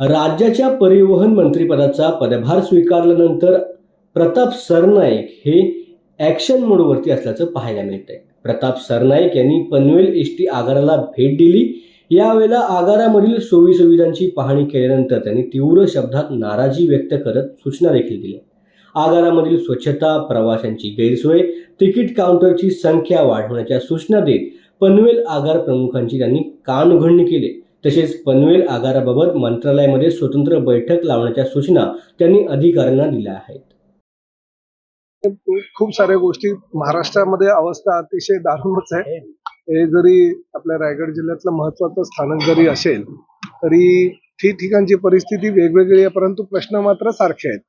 राज्याच्या परिवहन मंत्रीपदाचा पदभार स्वीकारल्यानंतर प्रताप सरनाईक हे ॲक्शन मोडवरती असल्याचं पाहायला मिळत आहे प्रताप सरनाईक यांनी पनवेल एस टी आगाराला भेट दिली. यावेळेला आगारामधील सोयीसुविधांची पाहणी केल्यानंतर त्यांनी तीव्र शब्दात नाराजी व्यक्त करत सूचना देखील दिल्या. आगारामधील स्वच्छता प्रवाशांची गैरसोय तिकीट काउंटरची संख्या वाढवण्याच्या सूचना देत पनवेल आगार प्रमुखांची त्यांनी कानउघडणी केली. तसेच पनवेल आगाराबाबत मंत्रालयामध्ये स्वतंत्र बैठक लावण्याच्या सूचना त्यांनी अधिकाऱ्यांना दिल्या आहेत. खूप साऱ्या गोष्टी महाराष्ट्रामध्ये अवस्था अतिशय दारुणच आहे. हे जरी आपल्या रायगड जिल्ह्यातलं महत्वाचं स्थानक जरी असेल तरी ठिकठिकाणची परिस्थिती वेगवेगळी आहे परंतु प्रश्न मात्र सारखे आहेत.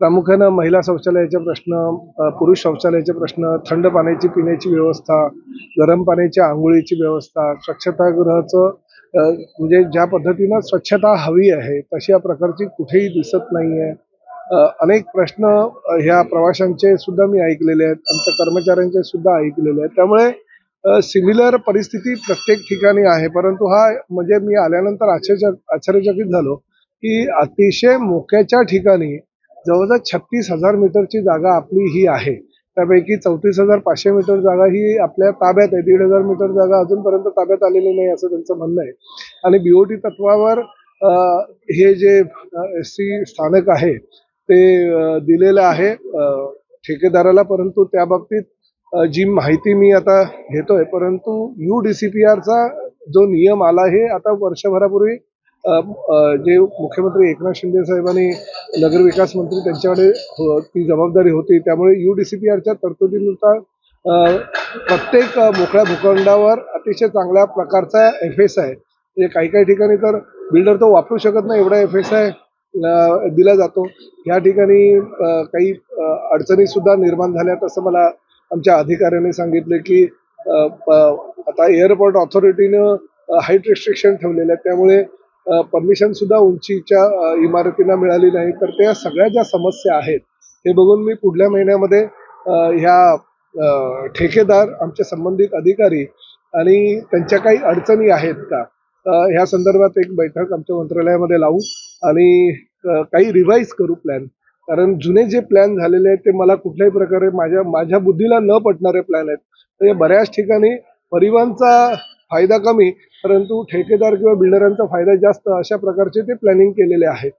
प्रामुख्यानं महिला शौचालयाचे प्रश्न पुरुष शौचालयाचे प्रश्न थंड पाण्याची पिण्याची व्यवस्था गरम पाण्याच्या आंघोळीची व्यवस्था स्वच्छतागृहाचं म्हणजे ज्या पद्धतीनं स्वच्छता हवी आहे तशा प्रकारची कुठेही दिसत नाही आहे अनेक प्रश्न ह्या प्रवाशांचे सुद्धा मी ऐकलेले आहेत आमच्या कर्मचाऱ्यांचे सुद्धा ऐकलेले आहेत. त्यामुळे सिमिलर परिस्थिती प्रत्येक ठिकाणी आहे. परंतु हा म्हणजे मी आल्यानंतर आश्चर्य आश्चर्यचकित झालो की अतिशय मोक्याच्या ठिकाणी जवळजवळ छत्तीस हजार मीटरची जागा आपली ही आहे. त्यापैकी चौतीस हजार पाचशे मीटर जागा ही आपल्या ताब्यात आहे. दीड हजार मीटर जागा अजूनपर्यंत ताब्यात आलेली नाही असं त्यांचं म्हणणं आहे. आणि बीओटी तत्वावर हे जे एस सी स्थानक आहे ते दिलेलं आहे ठेकेदाराला. परंतु त्या बाबतीत जी माहिती मी आता घेतोय परंतु यू डी सी पी आरचा जो नियम आला हे आता वर्षभरापूर्वी जे मुख्यमंत्री एकनाथ शिंदे साहेबांनी नगरविकास मंत्री त्यांच्याकडे हो, ती जबाबदारी होती. त्यामुळे यू डी सी पी आरच्या तरतुदीनुसार प्रत्येक मोकळ्या भूखंडावर अतिशय चांगल्या प्रकारचा एफ एस आहे. म्हणजे काही काही ठिकाणी तर बिल्डर तो वापरू शकत नाही एवढा एफ एस आय दिला जातो. या ठिकाणी काही अडचणीसुद्धा निर्माण झाल्यात असं मला आमच्या अधिकाऱ्यांनी सांगितले की आता एअरपोर्ट ऑथॉरिटीनं हाईट रिस्ट्रिक्शन ठेवलेलं आहे त्यामुळे परमिशन सुद्धा उंचीच्या इमारतींना मिळाली नाही. तर त्या सगळ्या ज्या समस्या आहेत हे बघून मी पुढल्या महिन्यामध्ये ह्या ठेकेदार आमचे संबंधित अधिकारी आणि त्यांच्या काही अडचणी आहेत का ह्या संदर्भात एक बैठक आमच्या मंत्रालयामध्ये लावू आणि काही रिवाईज करू प्लॅन कारण जुने जे प्लॅन झालेले आहेत ते मला कुठल्याही प्रकारे माझ्या माझ्या बुद्धीला न पटणारे प्लॅन आहेत. म्हणजे बऱ्याच ठिकाणी परिवहनचा फायदा कमी परंतु ठेकेदार किंवा बिल्डरांचा फायदा जास्त अशा प्रकारचे ते प्लॅनिंग केलेले आहे